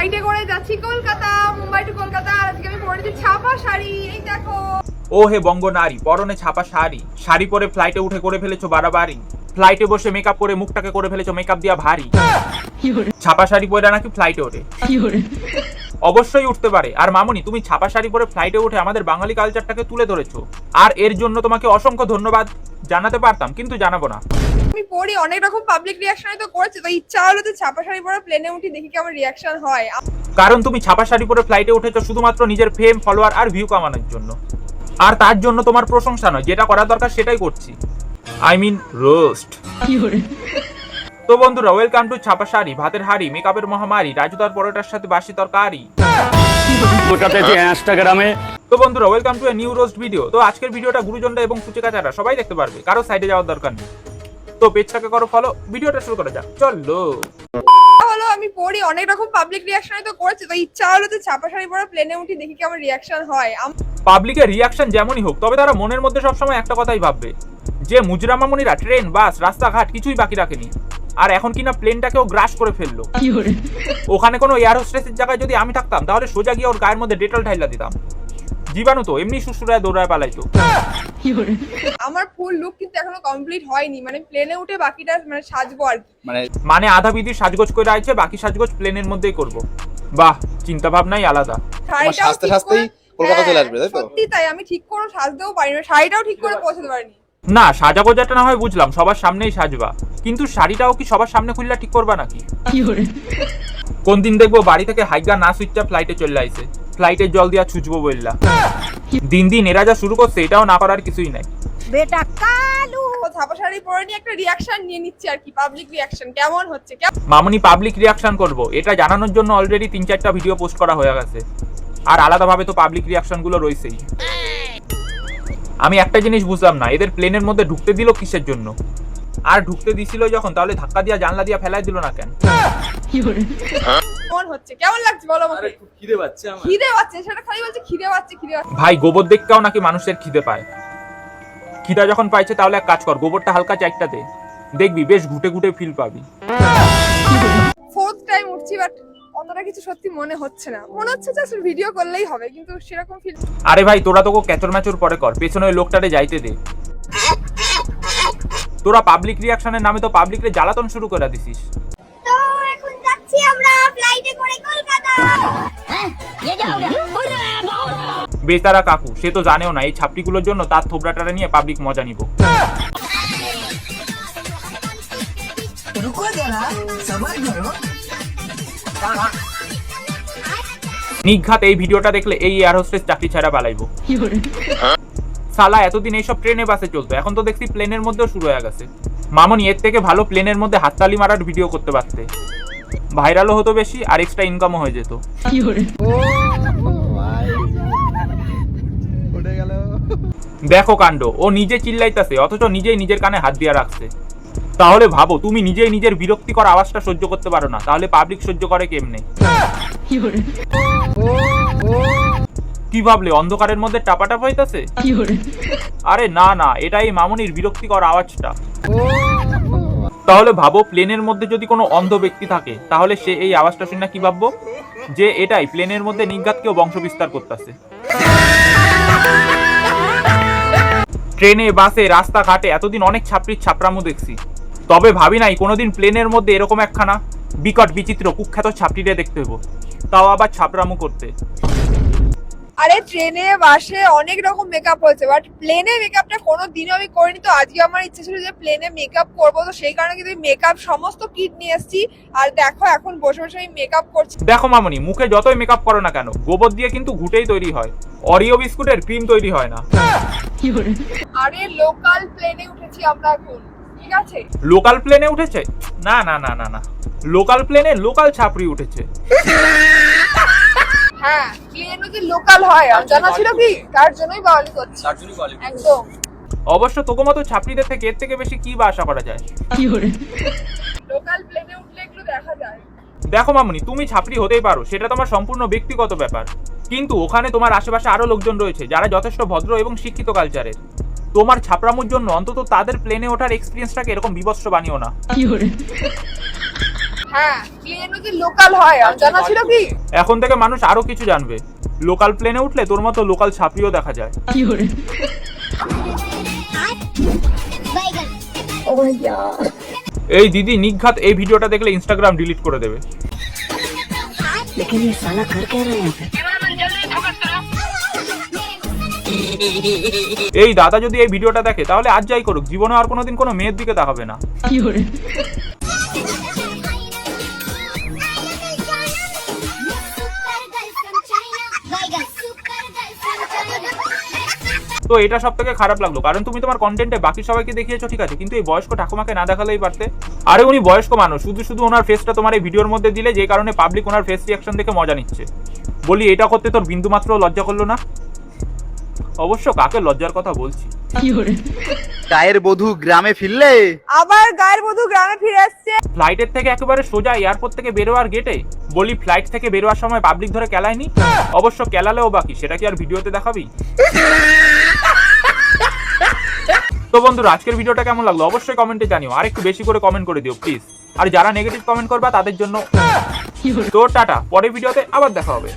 ফ্লাইটে করে যাচ্ছি কলকাতা, মুম্বাই টু কলকাতা। আজকে আমি পরেছি ছাপা শাড়ি, এই দেখো। ও হে বঙ্গ নারী, পরনে ছাপা শাড়ি। শাড়ি পরে ফ্লাইটে উঠে করে ফেলেছো বাড়াবাড়ি। ফ্লাইটে বসে মেকআপ করে মুখটাকে করে ফেলেছো মেকআপ দিয়া ভারী। ছাপা শাড়ি পরে নাকি ফ্লাইটে ওঠে? অবশ্যই উঠতে পারে। আর মামুনি, তুমি ছাপা শাড়ি পরে ফ্লাইটে উঠে আমাদের বাঙালি কালচারটাকে তুলে ধরেছো। আর এর জন্য তোমাকে অসংখ্য ধন্যবাদ। জানাতে পারতাম কিন্তু জানাব না। আমি পড়ি অনেক রকম পাবলিক রিয়াকশনই তো করেছে। তো ইচ্ছা হলো তো ছাপা শাড়ি পরে প্লেনে উঠি দেখি কেমন রিয়াকশন হয়। কারণ তুমি ছাপা শাড়ি পরে ফ্লাইটে উঠেছো শুধুমাত্র নিজের ফেম ফলোয়ার আর ভিউ কামানোর জন্য। আর তার জন্য তোমার প্রশংসা নয় যেটা করা দরকার সেটাই করছি। আই মিন রোস্ট তো বন্ধুরা ওয়েলকাম টু ছাপা শাড়ি ভাতের হাড়ি মেকআপের মহামারী রাজুদার পরোটার সাথে বাসি তরকারি। ইনস্টাগ্রামে তো বন্ধুরা welcome to a new roast video তো আজকের ভিডিওটা গুরুজনরা এবং ফুচকাচারা সবাই দেখতে পারবে কারও সাইডে যাওয়ার দরকার নেই। তো পেজটাকে করো ফলো ভিডিওটা শুরু করা যাক। চলো। হলো আমি পড়ি অনেক রকম পাবলিক রিয়াকশনই তো করেছে তো ইচ্ছা হলো তো ছাপা শাড়ি পরে প্লেনে উঠি দেখি কেমন রিয়াকশন হয়। আম- পাবলিকের রিয়াকশন যেমনই হোক তবে তারা মনের মধ্যে সবসময় একটা কথাই ভাববে যে মুজরা মামুনিরা ট্রেন বাস রাস্তাঘাট কিছুই বাকি রাখেনি। আর এখন কিনা প্লেনটাকেও গ্রাস করে ফেলল। ওখানে কোনো এয়ার হোস্টেসের জায়গায় যদি আমি থাকতাম তাহলে সোজা গিয়ে ওর গায়ের মধ্যে ডেটল ঢাইলা দিতাম। জীবাণু তো এমনি সুসুরায় দৌড়ায় পালাইতো। আমার ফুল লুক কিন্তু এখনও কমপ্লিট হয়নি মানে প্লেনে উঠে বাকিটা মানে সাজবো আর কি। মানে মানে আধা বিধি সাজগোজ করে আছে বাকি সাজগোজ প্লেনের মধ্যেই করব। বাহ চিন্তা ভাবনাই আলাদা। শাড়িটাও সাজতে সাজতেই কলকাতা চলে হ্যাঁ, আসবে, তাই তো? সত্যি তাই আমি ঠিক করে সাজতেও পারি না শাড়িটাও ঠিক করে পৌঁছাতে পারিনি। না সাজা গোজাটা না হয় বুঝলাম সবার সামনেই সাজবা। কিন্তু শাড়িটাও কি সবার সামনে খুললা ঠিক করবা নাকি? কোন দিন দেখব বাড়ি থেকে হাইগা না সুইচটা ফ্লাইটে চলে আইছে। ফ্লাইটের জল দিয়া ছুঁচবো বললা দিন দিন এরা যা শুরু করছে এটাও না করার কিছুই নাই। বেটা কালু। ও ছাপা শাড়ি পরে নিয়ে একটা রিয়াকশন নিয়ে নিচ্ছে আর কি পাবলিক রিয়াকশন কেমন হচ্ছে? কেমন মামুনি পাবলিক রিয়াকশন করব। এটা জানানোর জন্য অলরেডি তিন চারটা ভিডিও পোস্ট করা হয়ে গেছে। আর আলাদাভাবে তো পাবলিক রিয়াকশনগুলো রয়েছেই আমি একটা জিনিস বুঝলাম না এদের প্লেনের মধ্যে ঢুকতে দিল কিসের জন্য? আর ঢুকতে দিছিল যখন তাহলে ধাক্কা দিয়া জানলা দিয়া ফেলাই দিল না কেন? হচ্ছে? কেমন লাগছে বলো আমাকে? খিদে পাচ্ছে আমার। খিদে পাচ্ছে সেটা খালি বলছে খিদে পাচ্ছে খিদে পাচ্ছে। ভাই গোবর দেখতেও নাকি মানুষের খিদে পায়। খিদা যখন পাইছে তাহলে এক কাজ কর গোবরটা হালকা চাইটা দে। দেখবি বেশ ঘুটে ঘুটে ফিল পাবি। ফোর্থ টাইম উঠছি বাট অতটা কিছু সত্যি মনে হচ্ছে না। মনে হচ্ছে জাস্ট ভিডিও করলেই হবে কিন্তু সেরকম ফিল আরে ভাই তোরা তোকে ক্যাচর ম্যাচর পরে কর পেছনে ওই লোকটারে যাইতে দে। তোরা পাবলিক রিয়াকশনের নামে তো পাবলিকরে জ্বালাতন শুরু করে দিছিস। তো এখন যাচ্ছি আমরা ফ্লাইটে করে কলকাতা। বেতারা কাকু সে তো জানেও না এই ছাপটিগুলোর জন্য তার থোবরাটারে নিয়ে পাবলিক মজা নিব। নিঘাত এই ভিডিওটা দেখলে এই এয়ার হোস্টেস চাকরি ছাড়া পালাইবো। সালা এতদিন এইসব ট্রেনে বাসে চলতো এখন তো দেখছি প্লেনের মধ্যেও শুরু হয়ে গেছে। মামনি এর থেকে ভালো প্লেনের মধ্যে হাততালি মারার ভিডিও করতে পারতে। ভাইরালও হতো বেশি আর এক্সট্রা ইনকামও হয়ে যেত। দেখো কাণ্ড ও নিজে চিল্লাইতাছে অথচ নিজেই নিজের কানে হাত দিয়ে রাখছে। তাহলে ভাবো, তুমি নিজেই নিজের বিরক্তিকর আওয়াজটা সহ্য করতে পারো না। তাহলে পাবলিক সহ্য করে কেমনে? কি ভাবলে, অন্ধকারের মধ্যে টাপাটাপ হইতাছে? আরে না না, এটাই মামনির বিরক্তিকর আওয়াজটা। তাহলে ভাবো, প্লেনের মধ্যে যদি কোনো অন্ধ ব্যক্তি থাকে, তাহলে সে এই আওয়াজটা শুনে কি ভাববো? যে এটাই, প্লেনের মধ্যে নিজ্ঞাত কেউ বংশ বিস্তার করতেছে। ট্রেনে, বাসে, রাস্তাঘাটে, এতদিন অনেক ছাপড়ির ছাপড়ামো দেখছি। তবে ভাবি নাই কোনোদিন প্লেনের মধ্যে এরকম একখানা বিকট বিচিত্র কুখ্যাত ছাপড়িরে দেখতে হব তাও আবার ছাপড়ামো করতে। আরে ট্রেনে বাসে অনেক রকম মেকআপ হয়েছে বাট প্লেনে মেকআপটা কোনো দিনও আমি করিনি তো আজকে আমার ইচ্ছে ছিল যে প্লেনে মেকআপ করব তো সেই কারণে কিন্তু মেকআপ সমস্ত কিট নিয়ে এসেছি আর দেখো এখন বসে বসে আমি মেকআপ করছি। দেখো মামনি মুখে যতই মেকআপ করো না কেন গোবর দিয়ে কিন্তু ঘুটেই তৈরি হয় অরিও বিস্কুটের ক্রিম তৈরি হয় না। আরে লোকাল প্লেনে উঠেছি আমরা এখন। ঠিক আছে? লোকাল প্লেনে উঠেছে? না না না না না। লোকাল প্লেনে লোকাল ছাপড়ি উঠেছে। হ্যাঁ প্লেনও যে লোকাল হয়? জানা ছিল কি? তার জন্যই বাওয়ালি করছি? তার জন্যই কোয়ালিটি একদম। অবশ্য তোকে মতো ছাপড়িদের থেকে এর থেকে বেশি কি বা আশা করা যায়? লোকাল প্লেনে উঠলে এগুলো দেখা যায়। দেখো মামনি তুমি ছাপড়ি হতেই পারো। সেটা তোমার সম্পূর্ণ ব্যক্তিগত ব্যাপার। কিন্তু ওখানে তোমার আশেপাশে আরও লোকজন রয়েছে যারা যথেষ্ট ভদ্র এবং শিক্ষিত কালচারের তোমার ছাপড়ামোর জন্য অন্তত তাদের প্লেনে ওঠার এক্সপিরিয়েন্সটাকে এরকম বিভৎস বানিও না। হ্যাঁ প্লেনও যে লোকাল হয়? আর জানা ছিল কি? এখন থেকে মানুষ আরও কিছু জানবে। লোকাল প্লেনে উঠলে তোর মতো লোকাল ছাপিও দেখা যায়। এই দিদি নিঘাত এই ভিডিওটা দেখলে ইনস্টাগ্রাম ডিলিট করে দেবে। এই দাদা যদি এই ভিডিওটা দেখে তাহলে আজ যাই করুক। জীবনে আর কোনোদিন কোনো মেয়ের দিকে তাকাবে না। তো এটা সব থেকে খারাপ লাগল। কারণ তুমি তোমার কন্টেন্টে বাকি সবাইকে দেখিয়েছো ঠিক আছে? কিন্তু এই বয়স্ক ঠাকুমাকে না দেখালেই পারতে। আরে উনি বয়স্ক মানুষ। শুধু শুধু ওনার ফেসটা তোমার এই ভিডিওর মধ্যে দিলে যে কারণে পাবলিক ওনার ফেস রিয়াকশন দেখে মজা নিচ্ছে। বলি এটা করতে তোর বিন্দু মাত্র লজ্জা করল না? অবশ্য কাকে লজ্জার কথা বলছি? গায়ের বধূ গ্রামে ফিরলে? আবার গায়ের বধু গ্রামে ফিরে আসছে। ফ্লাইটের থেকে একেবারে সোজা এয়ারপোর্ট থেকে বেরোয়ার গেটে বলি ফ্লাইট থেকে বেরোয়ার সময় পাবলিক ধরে কেলায়নি? অবশ্য কেলালেও বাকি সেটা কি আর ভিডিওতে দেখাবি? তো বন্ধুরা আজকের ভিডিওটা কেমন লাগল? অবশ্যই কমেন্টে জানিও। আর একটু বেশি করে কমেন্ট করে দিও প্লিজ আর যারা নেগেটিভ কমেন্ট করবা তাদের জন্য তো টাটা। পরের ভিডিওতে আবার দেখা হবে।